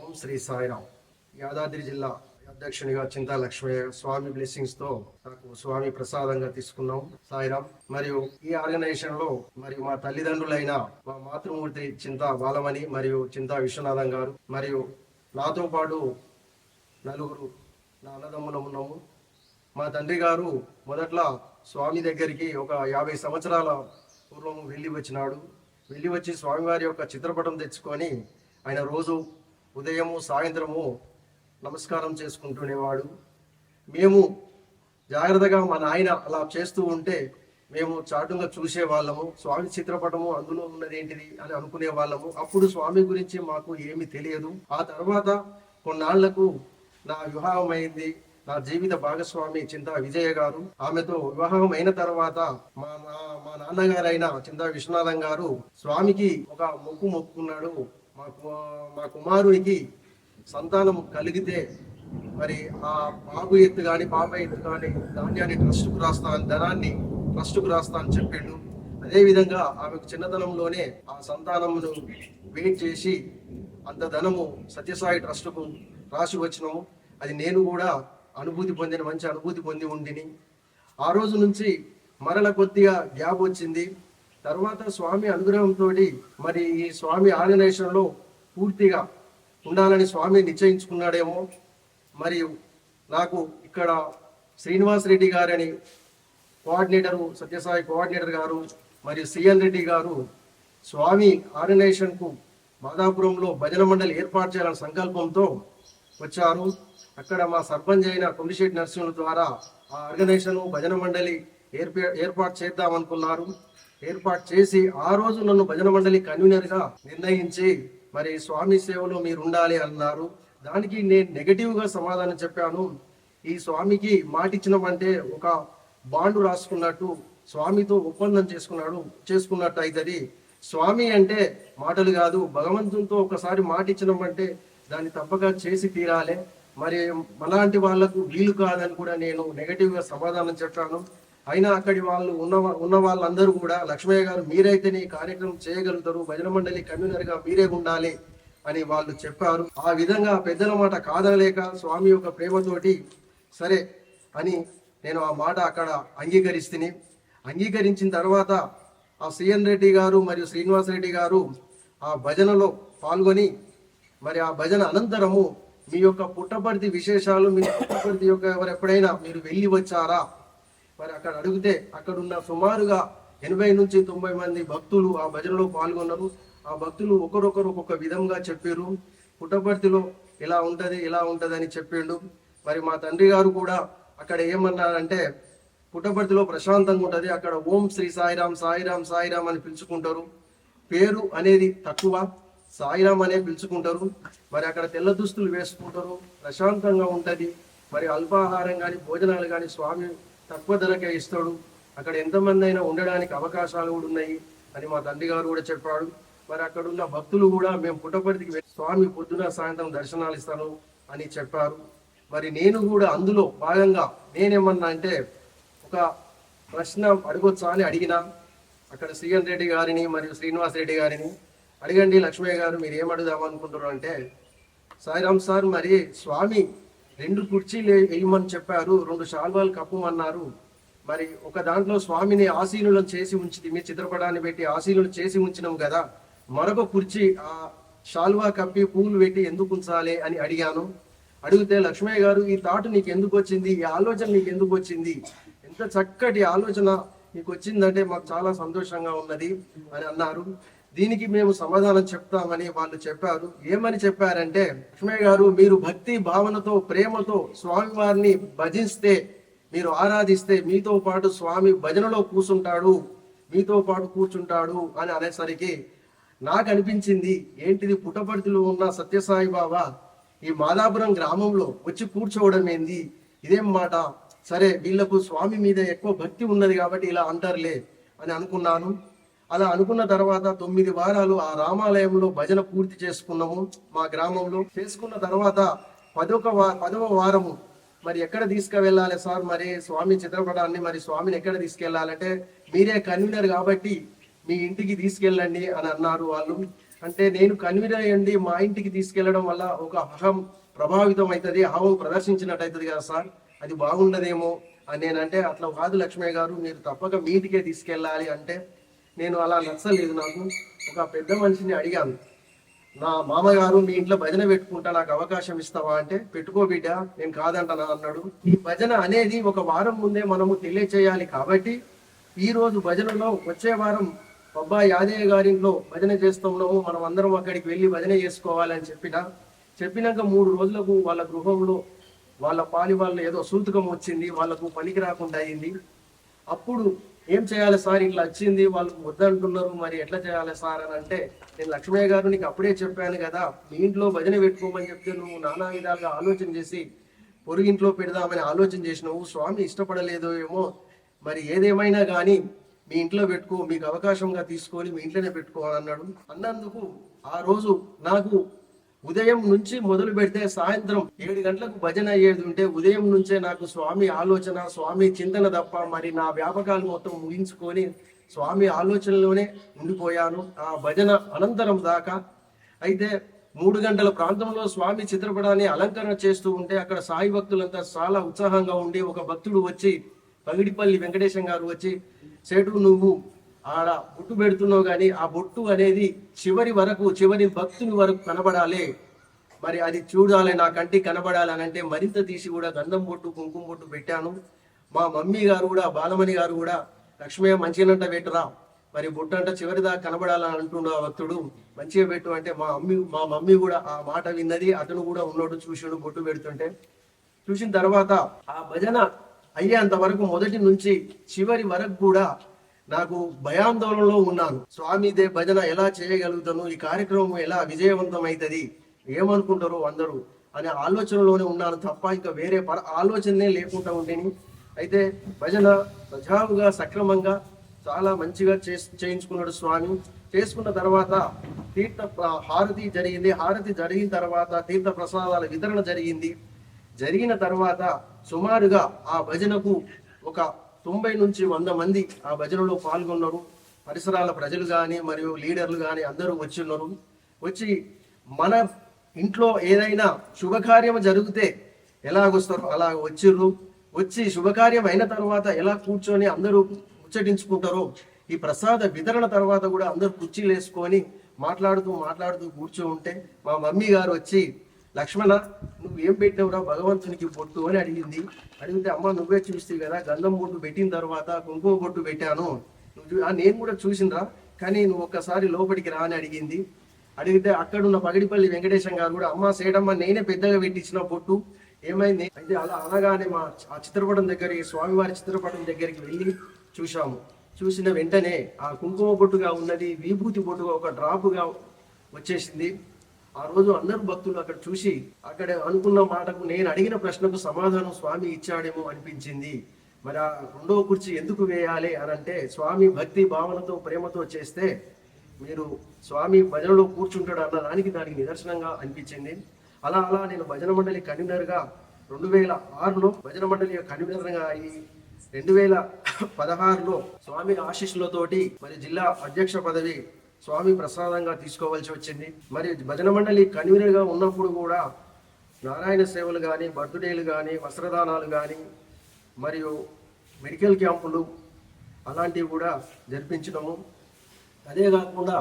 ఓం శ్రీ సాయిరాం. యాదాద్రి జిల్లా అధ్యక్షునిగా చింతా లక్ష్మయ్య స్వామి బ్లెస్సింగ్స్తో నాకు స్వామి ప్రసాదంగా తీసుకున్నాం. సాయిరాం మరియు ఈ ఆర్గనైజేషన్లో మరియు మా తల్లిదండ్రులైన మా మాతృమూర్తి చింతా బాలమణి మరియు చింతా విశ్వనాథం గారు మరియు నాతో పాటు నలుగురు నా అన్నదమ్ములం ఉన్నాము. మా తండ్రి గారు మొదట్లో స్వామి దగ్గరికి ఒక యాభై సంవత్సరాల పూర్వం వెళ్ళి వచ్చినాడు. వెళ్ళి వచ్చి స్వామివారి యొక్క చిత్రపటం తెచ్చుకొని ఆయన రోజు ఉదయము సాయంత్రము నమస్కారం చేసుకుంటునేవాడు. మేము జాగ్రత్తగా మా నాయన అలా చేస్తూ ఉంటే మేము చాటుగా చూసేవాళ్ళము. స్వామి చిత్రపటము అందులో ఉన్నది ఏంటిది అని అనుకునే వాళ్ళము అప్పుడు స్వామి గురించి మాకు ఏమీ తెలియదు. ఆ తర్వాత కొన్నాళ్ళకు నా వివాహం అయింది నా జీవిత భాగస్వామి చింతా విజయ గారు. ఆమెతో వివాహం అయిన తర్వాత మా నా- మా నాన్నగారైన చింతా విశ్వనాథం గారు స్వామికి ఒక మొక్కు మొక్కుకున్నాడు. మా మా కుమారునికి సంతానం కలిగితే మరి ఆ బాబు ఎత్తు కానీ పాప ఎత్తు కానీ ధాన్యాన్ని ట్రస్ట్కు రాస్తా ధనాన్ని ట్రస్ట్కు రాస్తా అని చెప్పిండు అదేవిధంగా ఆమెకు చిన్నతనంలోనే ఆ సంతానమును వెయిట్ చేసి అంత ధనము సత్యసాయి ట్రస్ట్కు రాసి వచ్చినాము. అది నేను కూడా అనుభూతి పొందిన మంచి అనుభూతి పొంది ఉండిని. ఆ రోజు నుంచి మరల కొద్దిగా గ్యాప్ వచ్చింది. తర్వాత స్వామి అనుగ్రహంతో మరి ఈ స్వామి ఆర్గనైజేషన్లో పూర్తిగా ఉండాలని స్వామి నిశ్చయించుకున్నాడేమో. మరియు నాకు ఇక్కడ శ్రీనివాస్ రెడ్డి గారని కోఆర్డినేటరు సత్యసాయి కోఆర్డినేటర్ గారు మరియు సిఎన్ రెడ్డి గారు స్వామి ఆర్గనైజేషన్కు మాదాపురంలో భజన మండలి ఏర్పాటు చేయాలనే సంకల్పంతో వచ్చారు. అక్కడ మా సర్పంచ్ అయిన కొండిశెట్టి నరసింహుల ద్వారా ఆ ఆర్గనైజేషన్ భజన మండలి ఏర్పే ఏర్పాటు చేద్దామనుకున్నారు. ఏర్పాటు చేసి ఆ రోజు నన్ను భజన మండలి కన్వీనర్గా నిర్ణయించి మరి స్వామి సేవలో మీరు ఉండాలి అన్నారు. దానికి నేను నెగటివ్గా సమాధానం చెప్పాను. ఈ స్వామికి మాటిచ్చినామంటే ఒక బాండు రాసుకున్నట్టు స్వామితో ఒప్పందం చేసుకున్నాడు చేసుకున్నట్టు అవుతుంది స్వామి అంటే మాటలు కాదు భగవంతునితో ఒకసారి మాట ఇచ్చినామంటే దాన్ని తప్పక చేసి తీరాలి. మరి మలాంటి వాళ్ళకు వీలు కాదని కూడా నేను నెగటివ్గా సమాధానం చెప్పాను. అయినా అక్కడి వాళ్ళు ఉన్న ఉన్న వాళ్ళందరూ కూడా లక్ష్మయ్య గారు మీరైతేనే ఈ కార్యక్రమం చేయగలుగుతారు భజన మండలి కన్వీనర్గా మీరే ఉండాలి అని వాళ్ళు చెప్పారు. ఆ విధంగా పెద్దల మాట కాదనలేక స్వామి యొక్క ప్రేమతోటి సరే అని నేను ఆ మాట అక్కడ అంగీకరిస్తుని. అంగీకరించిన తర్వాత ఆ సిఎన్ రెడ్డి గారు మరియు శ్రీనివాస్ రెడ్డి గారు ఆ భజనలో పాల్గొని మరి ఆ భజన అనంతరము మీ యొక్క పుట్టపర్తి విశేషాలు మీ పుట్టపర్తి యొక్క ఎవరు ఎప్పుడైనా మీరు వెళ్ళి వచ్చారా? మరి అక్కడ అడిగితే అక్కడున్న సుమారుగా ఎనభై నుంచి తొంభై మంది భక్తులు ఆ భజనలో పాల్గొన్నారు. ఆ భక్తులు ఒకరొకరు ఒక్కొక్క విధంగా చెప్పారు. పుట్టపర్తిలో ఇలా ఉంటుంది ఇలా ఉంటుంది అని చెప్పిండు మరి మా తండ్రి గారు కూడా అక్కడ ఏమన్నారంటే పుట్టపర్తిలో ప్రశాంతంగా ఉంటుంది అక్కడ ఓం శ్రీ సాయిరాం సాయిరాం సాయిరాం అని పిలుచుకుంటారు. పేరు అనేది తక్కువ సాయిరాం అనే పిలుచుకుంటారు. మరి అక్కడ తెల్ల దుస్తులు వేసుకుంటారు ప్రశాంతంగా ఉంటుంది. మరి అల్పాహారం కానీ భోజనాలు కానీ స్వామి తక్కువ ధరకే ఇస్తాడు. అక్కడ ఎంతమంది అయినా ఉండడానికి అవకాశాలు కూడా ఉన్నాయి అని మా తండ్రి గారు కూడా చెప్పాడు. మరి అక్కడ ఉన్న భక్తులు కూడా మేము పుట్టపర్తికి వెళ్ళి స్వామి పొద్దున సాయంత్రం దర్శనాలు ఇస్తాను అని చెప్పారు. మరి నేను కూడా అందులో భాగంగా నేనేమన్నా అంటే ఒక ప్రశ్న అడగొచ్చా అని అడిగినా అక్కడ శ్రీయన్ రెడ్డి గారిని మరియు శ్రీనివాస్ రెడ్డి గారిని అడిగండి లక్ష్మయ్య గారు మీరు ఏం అడుగుదామనుకుంటున్నారు అంటే సాయిరామ్ సార్ మరి స్వామి రెండు కుర్చీలు వేయమని చెప్పారు రెండు శాల్వాలు కప్పమన్నారు. మరి ఒక దాంట్లో స్వామిని ఆసీనులను చేసి ఉంచి మీ చిత్రపటాన్ని పెట్టి ఆసీనులు చేసి ఉంచినాం కదా. మరొక కుర్చీ ఆ శాల్వా కప్పి పూలు పెట్టి ఎందుకు ఉంచాలి అని అడిగాను. అడిగితే లక్ష్మయ్య గారు ఈ థాట్ నీకు ఎందుకు వచ్చింది? ఈ ఆలోచన నీకు ఎందుకు వచ్చింది? ఎంత చక్కటి ఆలోచన నీకు వచ్చిందంటే మాకు చాలా సంతోషంగా ఉన్నది అని అన్నారు. దీనికి మేము సమాధానం చెప్తామని వాళ్ళు చెప్పారు. ఏమని చెప్పారంటే లక్ష్మయ్య గారు మీరు భక్తి భావనతో ప్రేమతో స్వామి వారిని భజిస్తే మీరు ఆరాధిస్తే మీతో పాటు స్వామి భజనలో కూర్చుంటాడు మీతో పాటు కూర్చుంటాడు అని అనేసరికి నాకు అనిపించింది ఏంటిది పుట్టపర్తిలో ఉన్న సత్యసాయి బాబా ఈ మాదాపురం గ్రామంలో వచ్చి కూర్చోవడం ఏంది? ఇదేం మాట? సరే వీళ్ళకు స్వామి మీద ఎక్కువ భక్తి ఉన్నది కాబట్టి ఇలా అంటారులే అని అనుకున్నాను. అలా అనుకున్న తర్వాత తొమ్మిది వారాలు ఆ రామాలయంలో భజన పూర్తి చేసుకున్నాము మా గ్రామంలో. చేసుకున్న తర్వాత పదొక వా పదవ వారము మరి ఎక్కడ తీసుకువెళ్ళాలి సార్? మరి స్వామి చిత్రపటాన్ని మరి స్వామిని ఎక్కడ తీసుకెళ్ళాలంటే మీరే కన్వీనర్ కాబట్టి మీ ఇంటికి తీసుకెళ్ళండి అని అన్నారు వాళ్ళు. అంటే నేను కన్వీనర్ అయ్యండి మా ఇంటికి తీసుకెళ్ళడం వల్ల ఒక అహం ప్రభావితం అవుతుంది అహం ప్రదర్శించినట్టు అవుతుంది కదా సార్? అది బాగుండదేమో అని నేనంటే అట్లా కాదు లక్ష్మయ్య గారు మీరు తప్పక మీ ఇంటికే తీసుకెళ్ళాలి అంటే నేను అలా నచ్చలేదు. నాకు ఒక పెద్ద మనిషిని అడిగాను. నా మామగారు మీ ఇంట్లో భజన పెట్టుకుంటా నాకు అవకాశం ఇస్తావా అంటే పెట్టుకో బిడ్డ నేను కాదంటనా అన్నాడు. ఈ భజన అనేది ఒక వారం ముందే మనము తెలియచేయాలి కాబట్టి ఈ రోజు భజనలో వచ్చే వారం అబ్బా యాదయ్య గారింట్లో భజన చేస్తున్నాము. మనం అందరం అక్కడికి వెళ్ళి భజన చేసుకోవాలని చెప్పిన చెప్పినాక మూడు రోజులకు వాళ్ళ గృహంలో వాళ్ళ పాలి వాళ్ళ ఏదో సూతకం వచ్చింది వాళ్ళకు పనికి రాకుండా అయింది. అప్పుడు ఏం చేయాలి సార్? ఇట్లా వచ్చింది వాళ్ళు వద్దంటున్నారు మరి ఎట్లా చేయాలి సార్ అని అంటే నేను లక్ష్మయ్య గారు నీకు అప్పుడే చెప్పాను కదా మీ ఇంట్లో భజన పెట్టుకోమని చెప్తే నువ్వు నానా విధాలుగా ఆలోచన చేసి పొరుగింట్లో పెడదామని ఆలోచన చేసినావు స్వామి ఇష్టపడలేదు ఏమో మరి ఏదేమైనా కానీ మీ ఇంట్లో పెట్టుకో మీకు అవకాశంగా తీసుకొని మీ ఇంట్లోనే పెట్టుకో అన్నాడు. అన్నందుకు ఆ రోజు నాకు ఉదయం నుంచి మొదలు పెడితే సాయంత్రం ఏడు గంటలకు భజన అయ్యేది ఉంటే ఉదయం నుంచే నాకు స్వామి ఆలోచన స్వామి చింతన తప్ప మరి నా వ్యాపకాలు మొత్తం ముగించుకొని స్వామి ఆలోచనలోనే ఉండిపోయాను. ఆ భజన అనంతరం దాకా అయితే మూడు గంటల ప్రాంతంలో స్వామి చిత్రపటాన్ని అలంకరణ చేస్తూ ఉంటే అక్కడ సాయి భక్తులంతా చాలా ఉత్సాహంగా ఉండి ఒక భక్తుడు వచ్చి పగిడిపల్లి వెంకటేశం గారు వచ్చి సేటు నువ్వు ఆడ బొట్టు పెడుతున్నావు కానీ ఆ బొట్టు అనేది చివరి వరకు చివరి భక్తుని వరకు కనబడాలి. మరి అది చూడాలి నా కంటికి కనబడాలి అని అంటే మరింత తీసి కూడా గంధం బొట్టు కుంకుమ బొట్టు పెట్టాను. మా మమ్మీ గారు కూడా బాలమణి గారు కూడా లక్ష్మయ్య మంచిగానంట పెట్టురా. మరి బొట్టు అంట చివరి దాకా కనబడాలని అంటుండు ఆ భక్తుడు మంచిగా పెట్టు అంటే మా మమ్మీ మా మమ్మీ కూడా ఆ మాట విన్నది అతను కూడా ఉన్నాడు చూసాడు బొట్టు పెడుతుంటే. చూసిన తర్వాత ఆ భజన అయ్యేంత వరకు మొదటి నుంచి చివరి వరకు కూడా నాకు భయాందోళనలో ఉన్నాను స్వామిదే భజన ఎలా చేయగలుగుతాను? ఈ కార్యక్రమం ఎలా విజయవంతం అవుతుంది ఏమనుకుంటారో అందరూ అనే ఆలోచనలోనే ఉన్నాను తప్ప ఇంకా వేరే పర ఆలోచననే లేకుండా ఉండేని. అయితే భజన సజావుగా సక్రమంగా చాలా మంచిగా చేస్ చేయించుకున్నాడు స్వామి. చేసుకున్న తర్వాత తీర్థ హారతి జరిగింది. హారతి జరిగిన తర్వాత తీర్థ ప్రసాదాల వితరణ జరిగింది. జరిగిన తర్వాత సుమారుగా ఆ భజనకు ఒక తొంభై నుంచి వంద మంది ఆ భజనలో పాల్గొన్నారు. పరిసరాల ప్రజలు కానీ మరియు లీడర్లు కానీ అందరూ వచ్చి ఉన్నారు. వచ్చి మన ఇంట్లో ఏదైనా శుభకార్యం జరిగితే ఎలాగొస్తారో అలా వచ్చిర్రు. వచ్చి శుభకార్యం అయిన తర్వాత ఎలా కూర్చొని అందరూ ముచ్చటించుకుంటారో ఈ ప్రసాద వితరణ తర్వాత కూడా అందరూ కుర్చీలు వేసుకొని మాట్లాడుతూ మాట్లాడుతూ కూర్చో ఉంటే మా మమ్మీ గారు వచ్చి లక్ష్మణ నువ్వు ఏం పెట్టావురా భగవంతునికి బొట్టు? అని అడిగింది. అడిగితే అమ్మ నువ్వే చూస్తే కదా గంధం బొట్టు పెట్టిన తర్వాత కుంకుమ బొట్టు పెట్టాను. నువ్వు నేను కూడా చూసిండ్రా కానీ నువ్వు ఒక్కసారి లోపలికి రా అని అడిగింది. అడిగితే అక్కడున్న పగిడిపల్లి వెంకటేశం గారు కూడా అమ్మ సేటమ్మ నేనే పెద్దగా పెట్టించిన బొట్టు. ఏమైంది? అయితే అలా అనగానే మా ఆ చిత్రపటం దగ్గరికి స్వామివారి చిత్రపటం దగ్గరికి వెళ్ళి చూశాము. చూసిన వెంటనే ఆ కుంకుమ బొట్టుగా ఉన్నది విభూతి బొట్టుగా ఒక డ్రాప్గా వచ్చేసింది. ఆ రోజు అందరు భక్తులు అక్కడ చూసి అక్కడ అనుకున్న మాటకు నేను అడిగిన ప్రశ్నకు సమాధానం స్వామి ఇచ్చాడేమో అనిపించింది. మరి ఆ రెండవ కుర్చీ ఎందుకు వేయాలి అని అంటే స్వామి భక్తి భావనతో ప్రేమతో చేస్తే మీరు స్వామి భజనలో కూర్చుంటాడు అన్న దానికి దానికి నిదర్శనంగా అనిపించింది. అలా అలా నేను భజన మండలి కన్వీనర్గా రెండు వేల ఆరులో భజన మండలి కన్వీనర్గా అయ్యి రెండు వేల పదహారులో స్వామి ఆశీస్సులతోటి మరి జిల్లా అధ్యక్ష పదవి స్వామి ప్రసాదంగా తీసుకోవాల్సి వచ్చింది. మరి భజన మండలి కన్వీనర్గా ఉన్నప్పుడు కూడా నారాయణ సేవలు కానీ బర్త్డేలు కానీ వస్త్రదానాలు కానీ మరియు మెడికల్ క్యాంపులు అలాంటివి కూడా జరిపించడము అదే కాకుండా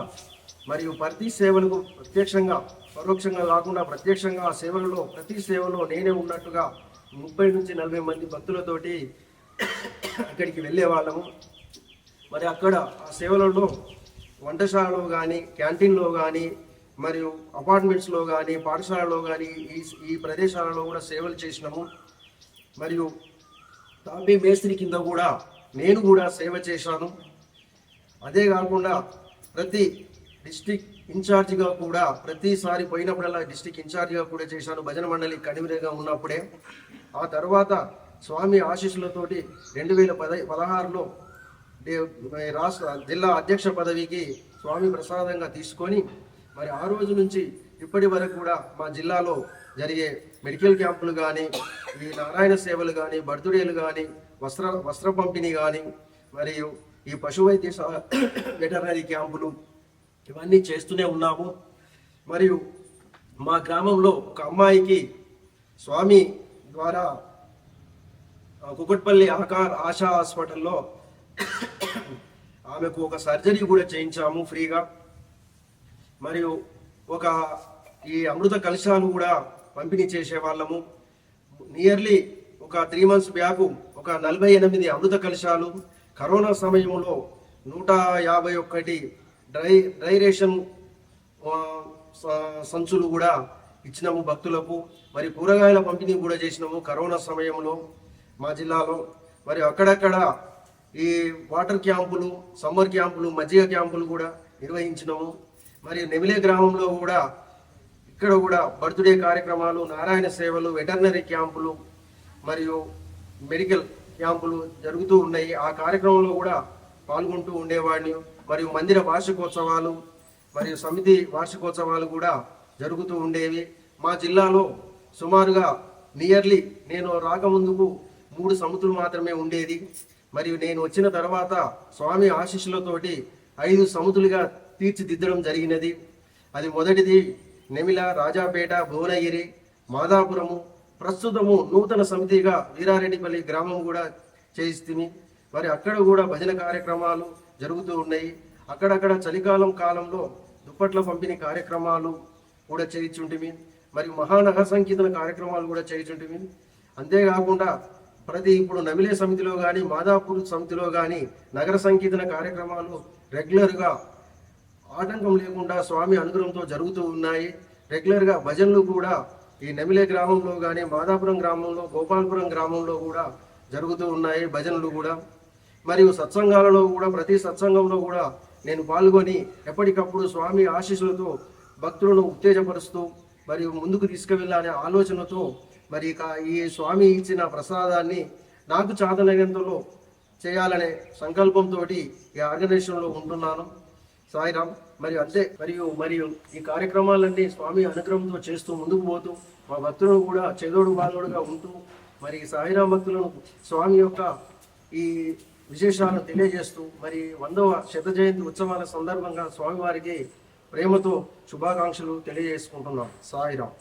మరియు ప్రతి సేవలకు ప్రత్యక్షంగా పరోక్షంగా కాకుండా ప్రత్యక్షంగా ఆ సేవలలో ప్రతి సేవలో నేనే ఉన్నట్టుగా ముప్పై నుంచి నలభై మంది భక్తులతోటి అక్కడికి వెళ్ళే వాళ్ళము మరి అక్కడ ఆ సేవలలో వంటశాలలో కానీ క్యాంటీన్లో కానీ మరియు అపార్ట్మెంట్స్లో కానీ పాఠశాలలో కానీ ఈ ఈ ప్రదేశాలలో కూడా సేవలు చేసినాము. మరియు తాపీ మేస్త్రి కింద కూడా నేను కూడా సేవ చేశాను. అదే కాకుండా ప్రతి డిస్టిక్ ఇన్ఛార్జిగా కూడా ప్రతిసారి పోయినప్పుడల్లా డిస్టిక్ ఇన్ఛార్జిగా కూడా చేశాను. భజన మండలి కన్వీనర్గా ఉన్నప్పుడే. ఆ తర్వాత స్వామి ఆశీస్సులతోటి రెండు వేల పద పదహారులో రాష్ట్ర జిల్లా అధ్యక్ష పదవికి స్వామి ప్రసాదంగా తీసుకొని మరి ఆ రోజు నుంచి ఇప్పటి వరకు కూడా మా జిల్లాలో జరిగే మెడికల్ క్యాంపులు కానీ ఈ నారాయణ సేవలు కానీ బర్త్డేలు కానీ వస్త్ర వస్త్ర పంపిణీ కానీ మరియు ఈ పశు వైద్య వెటర్నరీ క్యాంపులు ఇవన్నీ చేస్తూనే ఉన్నాము. మరియు మా గ్రామంలో ఒక అమ్మాయికి స్వామి ద్వారా కుకట్పల్లి ఆకార్ ఆశా హాస్పిటల్లో ఆమెకు ఒక సర్జరీ కూడా చేయించాము ఫ్రీగా మరియు ఒక ఈ అమృత కలశాలు కూడా పంపిణీ చేసేవాళ్ళము నియర్లీ ఒక త్రీ మంత్స్ బ్యాక్ ఒక నలభై ఎనిమిది అమృత కలశాలు. కరోనా సమయంలో నూట యాభై ఒక్కటి డ్రై డ్రై రేషన్ స- సంచులు కూడా ఇచ్చినాము భక్తులకు. మరి కూరగాయల పంపిణీ కూడా చేసినాము కరోనా సమయంలో మా జిల్లాలో. మరి అక్కడక్కడ ఈ వాటర్ క్యాంపులు సమ్మర్ క్యాంపులు మజ్జిగ క్యాంపులు కూడా నిర్వహించినాము. మరియు నెమిలే గ్రామంలో కూడా ఇక్కడ కూడా బర్త్డే కార్యక్రమాలు నారాయణ సేవలు వెటర్నరీ క్యాంపులు మరియు మెడికల్ క్యాంపులు జరుగుతూ ఉన్నాయి. ఆ కార్యక్రమంలో కూడా పాల్గొంటూ ఉండేవాడిని. మరియు మందిర వార్షికోత్సవాలు మరియు సమితి వార్షికోత్సవాలు కూడా జరుగుతూ ఉండేవి. మా జిల్లాలో సుమారుగా నియర్లీ నేను రాకముందుకు మూడు సముద్రులు మాత్రమే ఉండేది. మరియు నేను వచ్చిన తర్వాత స్వామి ఆశీస్సులతోటి ఐదు సముద్రులుగా తీర్చిదిద్దడం జరిగినది. అది మొదటిది నెమిల రాజాపేట భువనగిరి మాదాపురము. ప్రస్తుతము నూతన సమితిగా వీరారెడ్డిపల్లి గ్రామం కూడా చేయిస్తుంది. మరి అక్కడ కూడా భజన కార్యక్రమాలు జరుగుతూ ఉన్నాయి. అక్కడక్కడ చలికాలం కాలంలో దుప్పట్ల పంపిణీ కార్యక్రమాలు కూడా చేయించుంటిమి మరియు మహానగర సంకీర్తన కార్యక్రమాలు కూడా చేయించుంటిమి అంతేకాకుండా ప్రతి ఇప్పుడు నమిలే సమితిలో కానీ మాదాపూర్ సమితిలో కానీ నగర సంకీర్తన కార్యక్రమాలు రెగ్యులర్గా ఆటంకం లేకుండా స్వామి అనుగ్రహంతో జరుగుతూ ఉన్నాయి. రెగ్యులర్గా భజనలు కూడా ఈ నమిలే గ్రామంలో కానీ మాదాపురం గ్రామంలో గోపాలపురం గ్రామంలో కూడా జరుగుతూ ఉన్నాయి భజనలు కూడా. మరియు సత్సంగాలలో కూడా ప్రతి సత్సంగంలో కూడా నేను పాల్గొని ఎప్పటికప్పుడు స్వామి ఆశీస్సులతో భక్తులను ఉత్తేజపరుస్తూ మరియు ముందుకు తీసుకువెళ్ళాలనే ఆలోచనతో మరి ఇక ఈ స్వామి ఇచ్చిన ప్రసాదాన్ని నాకు చాదనగంతలో చేయాలనే సంకల్పంతో ఈ ఆర్గనైజేషన్లో ఉంటున్నాను. సాయిరామ్ మరియు అంతే. మరియు మరియు ఈ కార్యక్రమాలన్నీ స్వామి అనుగ్రహంతో చేస్తూ ముందుకు పోతూ మా భక్తులను కూడా చెదోడు బాధోడుగా ఉంటూ మరి సాయిరామ్ భక్తులను స్వామి యొక్క ఈ విశేషాలను తెలియజేస్తూ మరి వందవ శత జయంతి ఉత్సవాల సందర్భంగా స్వామివారికి ప్రేమతో శుభాకాంక్షలు తెలియజేసుకుంటున్నాం. సాయిరామ్